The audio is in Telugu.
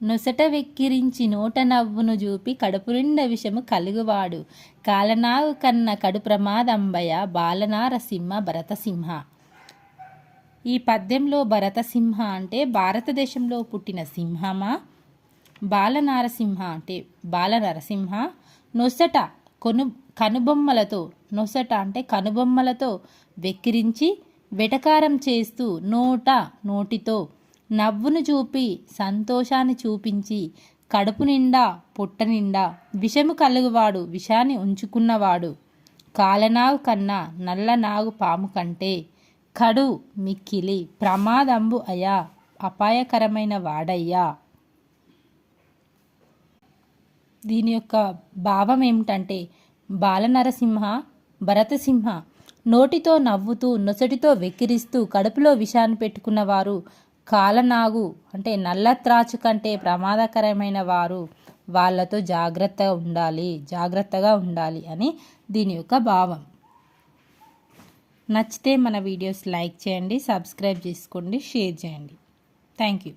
నొసట వెక్కిరించి నోట నవ్వును చూపి కడుపు నిండా విషము కలుగువాడు. కాలనావు కన్న కడు ప్రమాదంబయ బాలనారసింహ భరతసింహ ఈ పద్యంలో భరతసింహ అంటే భారతదేశంలో పుట్టిన సింహమా? బాలనారసింహ అంటే బాలనరసింహ నొసట కొను కనుబొమ్మలతో నొసట అంటే కనుబొమ్మలతో వెక్కిరించి వెటకారం చేస్తూ నోట నోటితో నవ్వును చూపి సంతోషాన్ని చూపించి కడుపు నిండా పొట్ట నిండా విషము కలుగువాడు విషాన్ని ఉంచుకున్నవాడు. కాలనాగు కన్నా నల్ల నాగు పాము కంటే కడు మిక్కిలి ప్రమాదంబు అయా అపాయకరమైన వాడయ్యా. దీని యొక్క భావం ఏమిటంటే బాలనరసింహ భరతసింహ నోటితో నవ్వుతూ నొసటితో వెక్కిరిస్తూ కడుపులో విషాన్ని పెట్టుకున్నవారు కాలనాగు అంటే నల్ల త్రాచు కంటే ప్రమాదకరమైన వారు వాళ్ళతో జాగ్రత్తగా ఉండాలి జాగ్రత్తగా ఉండాలి అని దీని యొక్క భావం. నచ్చితే మన వీడియోస్ లైక్ చేయండి సబ్స్క్రైబ్ చేసుకోండి షేర్ చేయండి. Thank you.